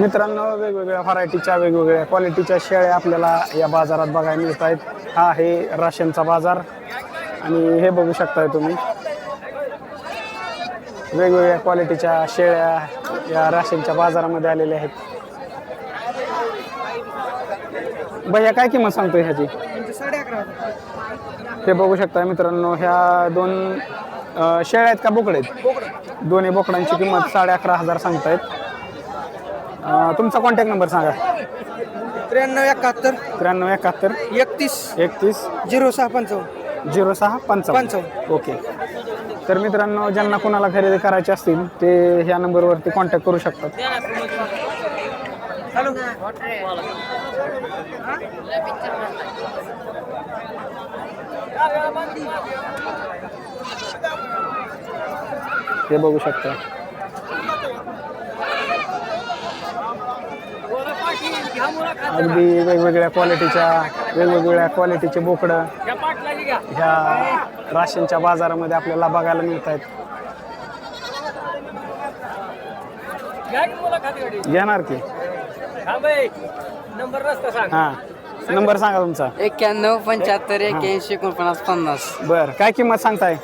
मित्रांनो वेगवेगळ्या व्हरायटीच्या वेगवेगळ्या क्वालिटीच्या शेळ्या आपल्याला या बाजारात बघायला मिळत आहेत हा आहे राशनचा बाजार. आणि हे बघू शकताय तुम्ही. वेगवेगळ्या क्वालिटीच्या शेळ्या या राशनच्या बाजारामध्ये आलेल्या आहेत. भैया काय किंमत सांगतोय ह्याची? हे बघू शकता मित्रांनो ह्या दोन शेळ्या आहेत का बोकडे आहेत? दोन्ही बोकडांची किंमत साडे अकरा हजार सांगतायत. अ, तुमचा कॉन्टॅक्ट नंबर सांगा. त्र्याण्णव एकाहत्तर. त्र्याण्णव एकाहत्तर. एकतीस. एकतीस. झिरो सहा पंचावन्न. झिरो सहा पंचावन्न. पंचावन्न. ओके. तर मित्रांनो ज्यांना कोणाला खरेदी करायची असतील ते ह्या नंबरवरती कॉन्टॅक्ट करू शकतात. हॅलो. हे बघू शकता. अगदी वेगवेगळ्या क्वालिटीच्या वेगवेगळ्या क्वालिटीचे बोकडं ह्या राशनच्या बाजारामध्ये आपल्याला बघायला मिळत आहेत घेणार की? नंबर रस्ता सांग हां. नंबर सांगा तुमचा. एक्क्याण्णव पंच्याहत्तर एक्क्याऐंशी एकोणपन्नास पन्नास. बर. काय किंमत सांगताय?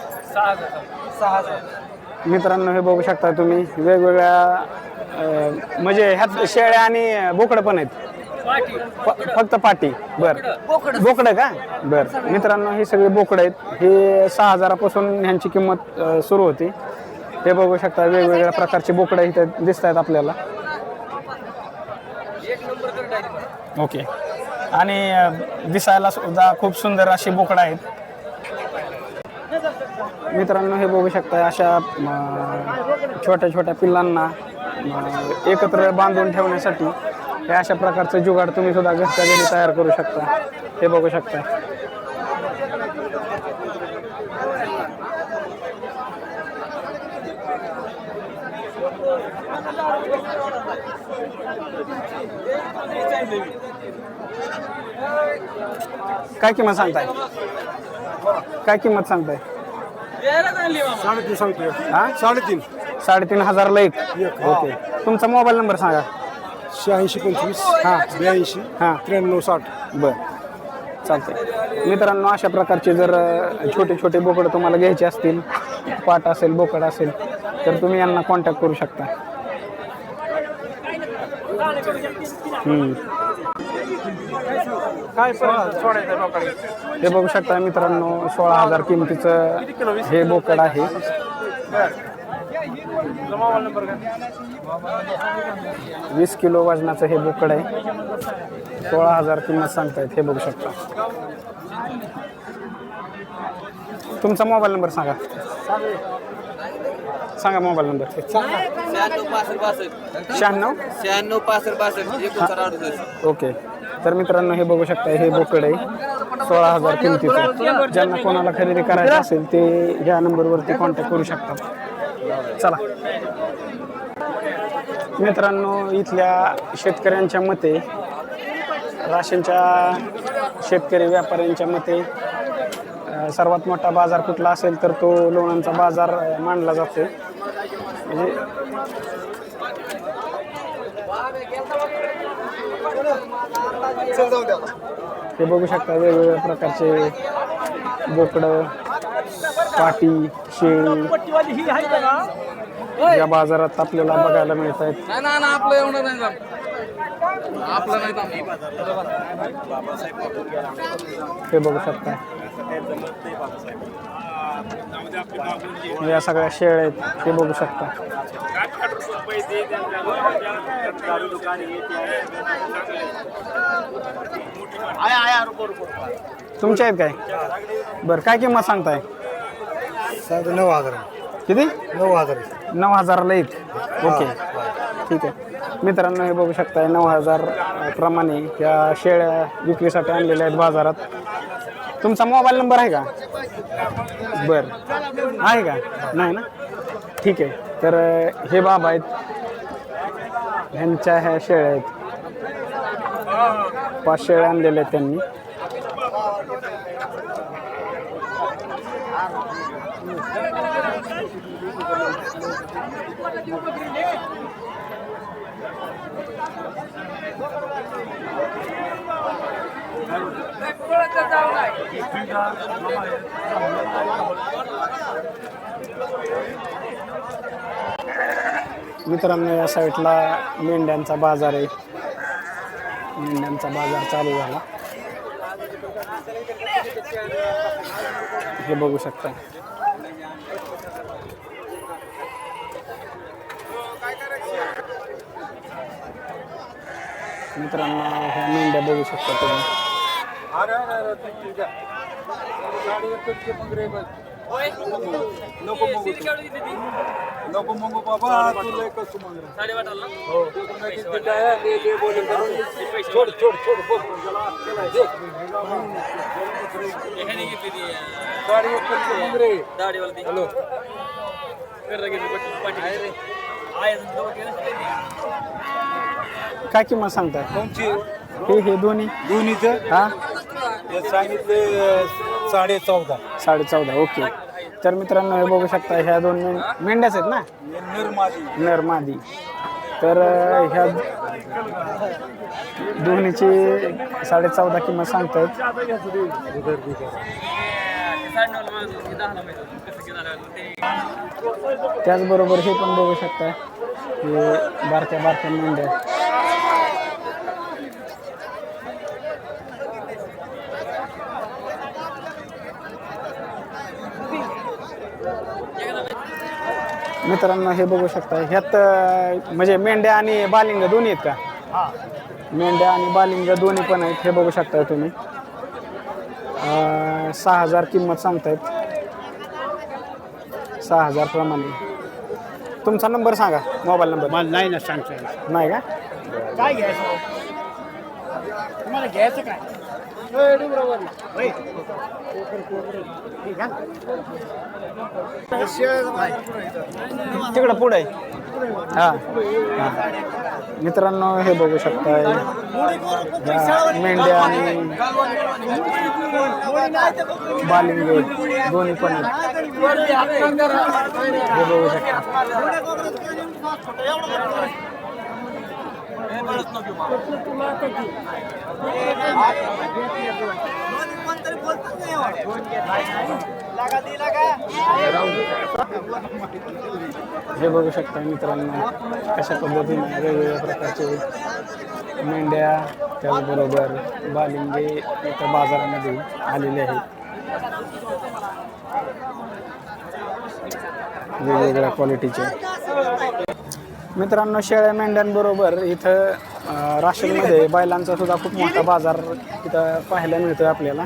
मित्रांनो हे बघू शकता तुम्ही. वेगवेगळ्या अं, म्हणजे ह्यात शेळ्या आणि बोकडं पण आहेत. फ- फक्त पाटी बर. बोकडं. का? बर. मित्रांनो हे सगळे बोकडं आहेत. हे सहा हजारापासून ह्यांची किंमत अं, सुरू होती. हे बघू शकता वेगवेगळ्या प्रकारचे बोकडं इथे दिसत आहेत आपल्याला. ओके. आणि अं, दिसायला सुद्धा खूप सुंदर अशी बोकडं आहेत. मित्रांनो हे बघू शकता अशा छोट्या छोट्या पिल्लांना एकत्र बांधून ठेवण्यासाठी हे अशा प्रकारचं जुगाड तुम्ही सुद्धा घरच्या घरी तयार करू शकता. हे बघू शकता. काय किंमत सांगताय? काय किंमत सांगताय? साडेतीन सांगतोय. हा? साडेतीन. साडेतीन हजारला एक. ओके. तुमचा मोबाईल नंबर सांगा. शहाऐंशी पंचवीस हां ब्याऐंशी हां. त्र्याण्णव साठ. बर. चालतंय. मित्रांनो अशा प्रकारचे जर छोटे छोटे बोकड तुम्हाला घ्यायचे असतील पाट असेल बोकड असेल तर तुम्ही यांना कॉन्टॅक्ट करू शकता. हम्म. काय हे बघू शकता मित्रांनो सोळा हजार किमतीचं हे बोकड आहे. वीस किलो वजनाचं हे बोकड आहे. सोळा हजार किंमत सांगतायत हे बघू शकता. तुमचा मोबाईल नंबर सांगा. सांगा मोबाईल नंबर. शहाण्णव? पासष्ट शहाण्णव पासष्ट अडुसष्ट ओके. तर मित्रांनो हे बघू शकता हे बोकड आहे. सोळा हजार किमतीचं. ज्यांना कोणाला खरेदी करायचं असेल ते ह्या नंबरवरती कॉन्टॅक्ट करू शकतात चला. मित्रांनो इथल्या शेतकऱ्यांच्या मते राशनच्या शेतकरी व्यापाऱ्यांच्या मते सर्वात मोठा बाजार कुठला असेल तर तो लोणांचा बाजार मांडला मानला जातो. म्हणजे हे बघू शकता वेगवेगळ्या प्रकारचे बोकडं पाटी शेळी या बाजारात आपल्याला बघायला मिळत आहेत नाही ना ना आपलं एवढं नाही आपलं नाही हे बघू शकता. या सगळ्या शेळ्या आहेत हे बघू शकता. तुमच्या आहेत काय? बरं काय किंमत सांगताय? नऊ हजार. किती? नऊ हजार. नऊ हजाराला एक ओके. ठीक आहे. मित्रांनो हे बघू शकताय नऊ हजार प्रमाणे या शेळ्या विक्रीसाठी आणलेल्या आहेत बाजारात. तुमचा मोबाईल नंबर आहे का? बर. आहे का? नाही ना? ठीक आहे. तर हे बाबा आहेत. ह्यांच्या ह्या शेळ्या आहेत. पाच शेळ्या आणलेल्या आहेत त्यांनी. मित्रांनो या साईडला मेंढ्यांचा बाजार आहे. मेंढ्यांचा बाजार चालू झाला. हे बघू शकता. मित्रांनो ह्या मेंढ्या बघू शकता तुम्ही. नको मग बाबा तुला कसं हो. छोड छोड छोड बोल साडे एक कच्चे मंगरे हॅलो. काय किंमत सांगताय? कोणची? हे हे दोन्ही? दोन्हीचं? हा? हे सांगितले साडे चौदा साडे चौदा ओके. तर मित्रांनो हे बघू शकता ह्या दोन मेंढ मेंढ्याच आहेत ना? निर्माती नर मादी तर अं, ह्या दोन्हीची साडे चौदा किंमत सांगतायत त्याचबरोबर हे पण बघू शकता हे बारक्या बारक्या मेंढ्या. मित्रांनो हे बघू शकता. ह्यात अं, म्हणजे मेंढ्या आणि बालिंग दोन्ही आहेत का? मेंढ्या आणि बालिंग दोन्ही पण आहेत हे बघू शकता तुम्ही. अं, सहा हजार किंमत सांगतायत. सहा हजार प्रमाणे. तुमचा नंबर सांगा मोबाईल नंबर. मला नाही ना सांगता नाही का? काय घ्यायचं? तुम्हाला घ्यायचं काय? तिकडं पुढे हा. मित्रांनो हे बघू शकताय. मेंढ्या आणि बालिंगे दोन्ही पण हे बघू शकता. हे बघू शकता मित्रांनो, कशा पद्धतीने वेगवेगळ्या प्रकारचे मेंढ्या त्याचबरोबर बालिंगे इथं बाजारामध्ये आलेले आहेत. वेगवेगळ्या क्वालिटीचे मित्रांनो शेळ्या मेंढ्यांबरोबर इथं राशनमध्ये बैलांचा सुद्धा खूप मोठा बाजार इथं पाहायला मिळतोय आपल्याला.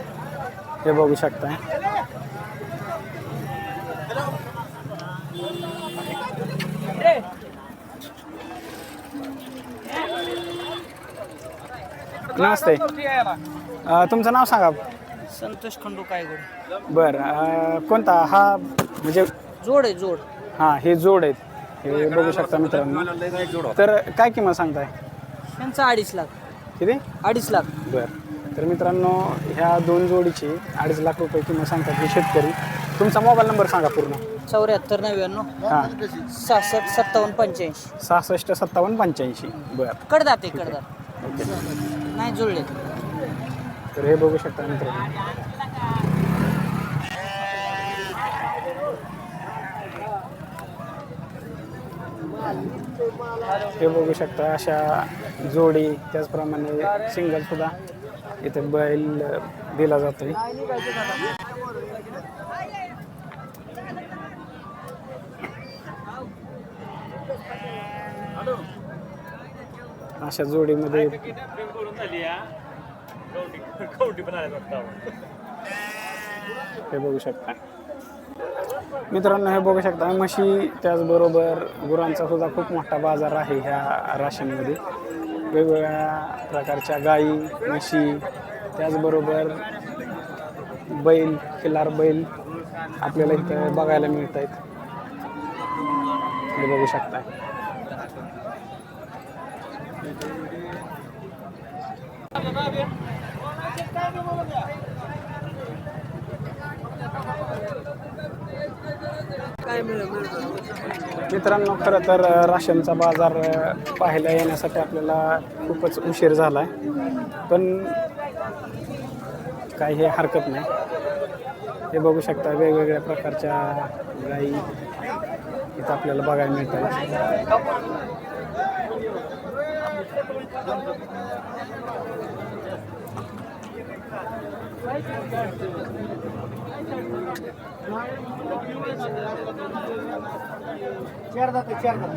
हे बघू शकता. नमस्ते. तुमचं नाव सांगा. संतोष खंडू कायगड. बरं कोणता? हा म्हणजे जोड आहे जोड. हां हे जोड आहेत. हे बघू शकता मित्रांनो. तर काय किंमत सांगताय? यांचा अडीच लाख. किती? अडीच लाख. बरं. तर मित्रांनो ह्या दोन जोडीची अडीच लाख रुपये किंमत सांगतात हे शेतकरी. तुमचा मोबाईल नंबर सांगा पूर्ण. चौऱ्याहत्तर नव्याण्णव हां. सहासष्ट सत्तावन्न पंच्याऐंशी. सहासष्ट सत्तावन्न पंच्याऐंशी. बरं. कडदात आहे. कडदात. नाही जुळले. तर हे बघू शकता मित्रांनो. हे बघू शकता अशा जोडी त्याचप्रमाणे सिंगल सुद्धा इथे बैल दिला जातोय. अशा जोडीमध्ये हे बघू शकता. मित्रांनो हे बघू शकता म्हशी त्याचबरोबर गुरांचा सुद्धा खूप मोठा बाजार आहे ह्या राशींमध्ये. वेगवेगळ्या प्रकारच्या गाई म्हशी त्याचबरोबर बैल किल्लार बैल आपल्याला इथं बघायला मिळत आहेत हे बघू शकता. मित्रांनो खरं तर राशनचा बाजार पाहायला येण्यासाठी आपल्याला खूपच उशीर झाला आहे पण काही हे हरकत नाही. हे बघू शकता वेगवेगळ्या प्रकारच्या गाई इथं आपल्याला बघायला मिळतात. चार जाते चार जाते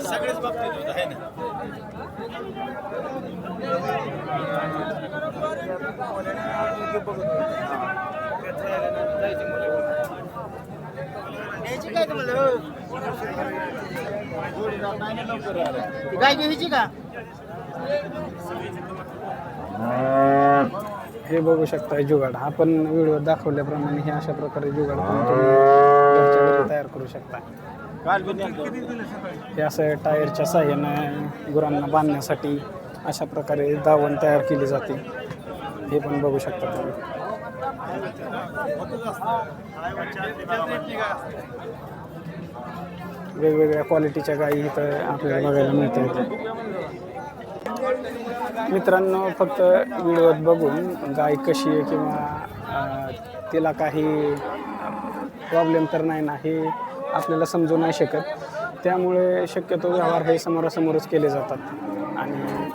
सगळेच बघते आहे ना गाय घ्यायची का हे बघू शकता जुगाड. हा व्हिडिओ दाखवल्याप्रमाणे हे अशा प्रकारे जुगाड तयार करू शकता. हे असं टायरच्या साह्यानं गुरांना बांधण्यासाठी अशा प्रकारे दावण तयार केली जाते. हे पण बघू शकता तुम्ही. वेगवेगळ्या क्वालिटीच्या गायी इथं आपल्याला बघायला मिळतात. मित्रांनो फक्त व्हिडिओत बघून गाय कशी आहे किंवा तिला काही प्रॉब्लेम तर नाही ना हे आपल्याला समजू नाही शकत. त्यामुळे शक्यतो व्यवहार हे समोरासमोरच केले जातात. आणि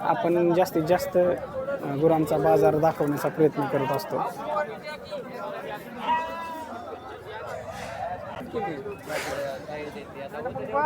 आपण जास्तीत जास्त गुरांचा बाजार दाखवण्याचा प्रयत्न करत असतो. mungkin ya.